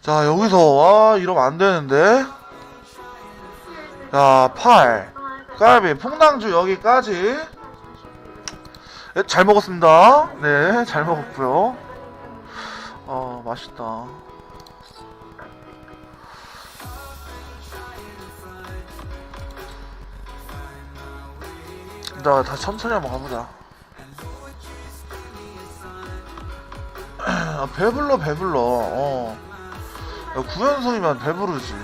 자 여기서 와 이러면 안 되는데? 야8 깔비 풍당주 여기까지. 네, 잘 먹었습니다. 네 잘 먹었고요. 어 맛있다. 자 다시 천천히 한번 가보자 아, 배불러 배불러. 어. 야, 구연성이면 배부르지.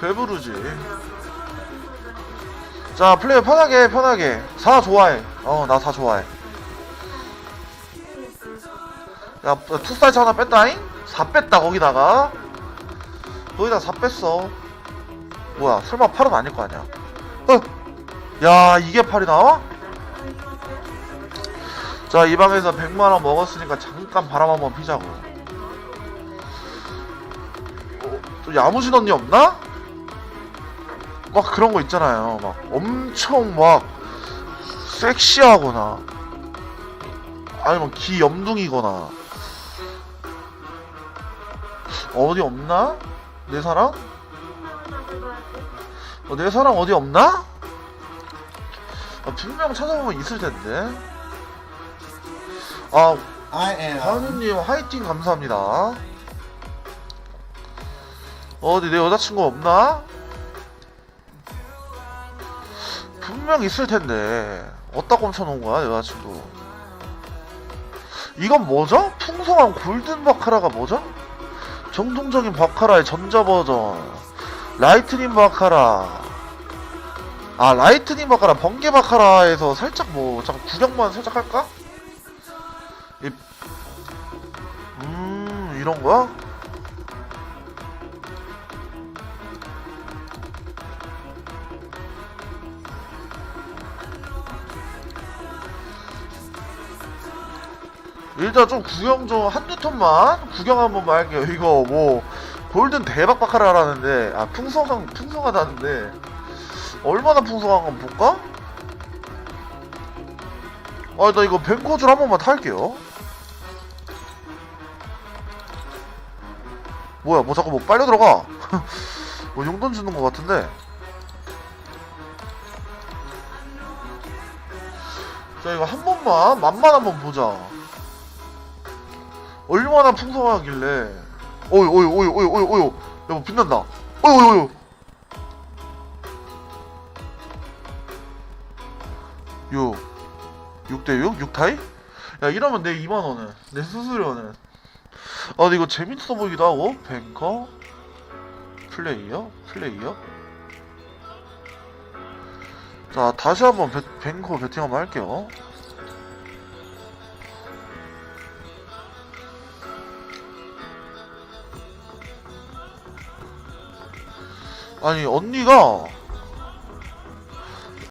배부르지. 자 플레이 편하게 편하게. 4 좋아해. 어나4 좋아해. 야 투사이즈 하나 뺐다잉? 4 뺐다 거기다가. 거기다 4 뺐어. 뭐야 설마 8은 아닐 거 아니야. 어? 야 이게 8이 나와? 자 이 방에서 100만원 먹었으니까 잠깐 바람 한번 피자고 어, 또 야무진 언니 없나? 막 그런 거 있잖아요 막 엄청 막 섹시하거나 아니면 기염둥이거나 어디 없나? 내 사랑? 어, 내 사랑 어디 없나? 아, 분명 찾아보면 있을 텐데. 아, I am. 하느님 화이팅 감사합니다. 어디 내 여자친구 없나? 분명 있을 텐데. 어디다 꽂혀놓은 거야, 여자친구? 이건 뭐죠? 풍성한 골든 바카라가 뭐죠? 정통적인 바카라의 전자 버전. 라이트닝 바카라. 아, 라이트닝 바카라, 번개 바카라에서 살짝 뭐, 잠깐 구경만 살짝 할까? 이, 음, 이런 거야? 일단 좀 구경 좀 한두 턴만 구경 한 번만 할게요. 이거 뭐 골든 대박 바카라라는데 아 풍성한 풍성하다는데 얼마나 풍성한 건 볼까? 아 나 이거 벤코줄 한 번만 탈게요. 뭐야 뭐 자꾸 뭐 빨려 들어가. 뭐 용돈 주는 것 같은데. 자 이거 한 번만 맛만 한 번 보자. 얼마나 풍성하길래 어이 어이 어이 어이 어이 어이 야뭐 빛난다 어이 어이 어이 6 6대6? 6타이? 야 이러면 내 2만원은 내 수수료는 아 근데 이거 재밌어 보이기도 하고. 뱅커? 플레이어? 플레이어? 자 다시 한번 배, 뱅커 배팅 한번 할게요. 아니 언니가